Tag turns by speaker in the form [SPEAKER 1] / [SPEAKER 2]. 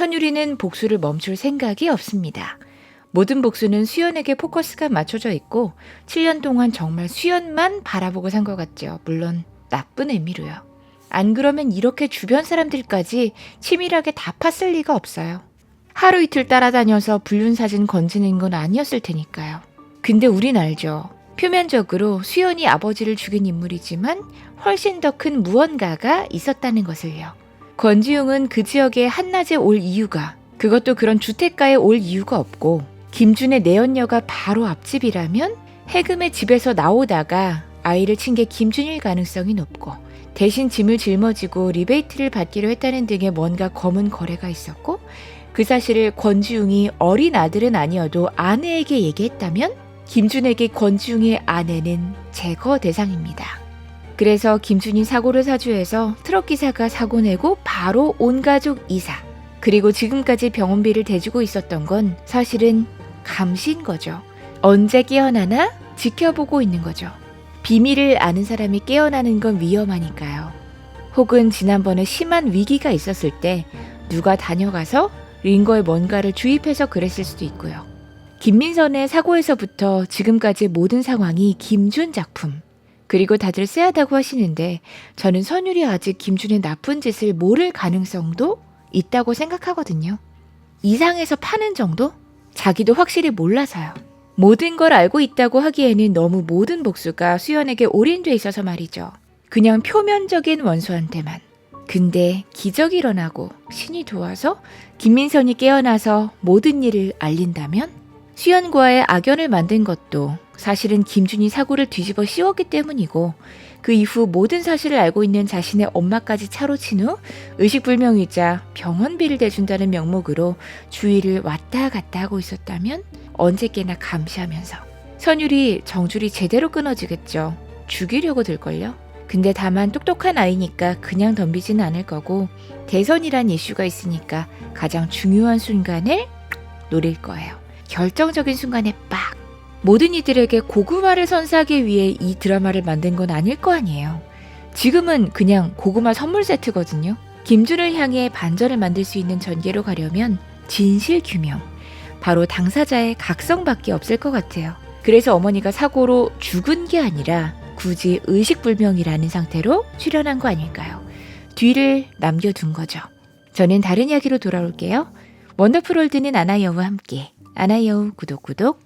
[SPEAKER 1] 선유리는 복수를 멈출 생각이 없습니다. 모든 복수는 수연에게 포커스가 맞춰져 있고 7년 동안 정말 수연만 바라보고 산 것 같죠. 물론 나쁜 의미로요. 안 그러면 이렇게 주변 사람들까지 치밀하게 다 팠을 리가 없어요. 하루 이틀 따라다녀서 불륜 사진 건지는 건 아니었을 테니까요. 근데 우린 알죠. 표면적으로 수연이 아버지를 죽인 인물이지만 훨씬 더 큰 무언가가 있었다는 것을요. 권지웅은 그 지역에 한낮에 올 이유가 그것도 그런 주택가에 올 이유가 없고 김준의 내연녀가 바로 앞집이라면 해금의 집에서 나오다가 아이를 친 게 김준일 가능성이 높고 대신 짐을 짊어지고 리베이트를 받기로 했다는 등의 뭔가 검은 거래가 있었고 그 사실을 권지웅이 어린 아들은 아니어도 아내에게 얘기했다면 김준에게 권지웅의 아내는 제거 대상입니다. 그래서 김준이 사고를 사주해서 트럭 기사가 사고 내고 바로 온 가족 이사 그리고 지금까지 병원비를 대주고 있었던 건 사실은 감시인 거죠. 언제 깨어나나 지켜보고 있는 거죠. 비밀을 아는 사람이 깨어나는 건 위험하니까요. 혹은 지난번에 심한 위기가 있었을 때 누가 다녀가서 링거에 뭔가를 주입해서 그랬을 수도 있고요. 김민선의 사고에서부터 지금까지 모든 상황이 김준 작품. 그리고 다들 쎄하다고 하시는데 저는 선율이 아직 김준의 나쁜 짓을 모를 가능성도 있다고 생각하거든요. 이상해서 파는 정도? 자기도 확실히 몰라서요. 모든 걸 알고 있다고 하기에는 너무 모든 복수가 수연에게 올인돼 있어서 말이죠. 그냥 표면적인 원수한테만. 근데 기적이 일어나고 신이 도와서 김민선이 깨어나서 모든 일을 알린다면 수연과의 악연을 만든 것도 사실은 김준이 사고를 뒤집어 씌웠기 때문이고 그 이후 모든 사실을 알고 있는 자신의 엄마까지 차로 친 후 의식불명이자 병원비를 대준다는 명목으로 주위를 왔다 갔다 하고 있었다면 언제께나 감시하면서 선율이 정줄이 제대로 끊어지겠죠. 죽이려고 들걸요. 근데 다만 똑똑한 아이니까 그냥 덤비지는 않을 거고 대선이란 이슈가 있으니까 가장 중요한 순간을 노릴 거예요. 결정적인 순간에 빡! 모든 이들에게 고구마를 선사하기 위해 이 드라마를 만든 건 아닐 거 아니에요. 지금은 그냥 고구마 선물 세트거든요. 김준을 향해 반전을 만들 수 있는 전개로 가려면 진실 규명, 바로 당사자의 각성밖에 없을 것 같아요. 그래서 어머니가 사고로 죽은 게 아니라 굳이 의식불명이라는 상태로 출연한 거 아닐까요? 뒤를 남겨둔 거죠. 저는 다른 이야기로 돌아올게요. 원더풀 월드는 아나여우와 함께 아나여우 구독 구독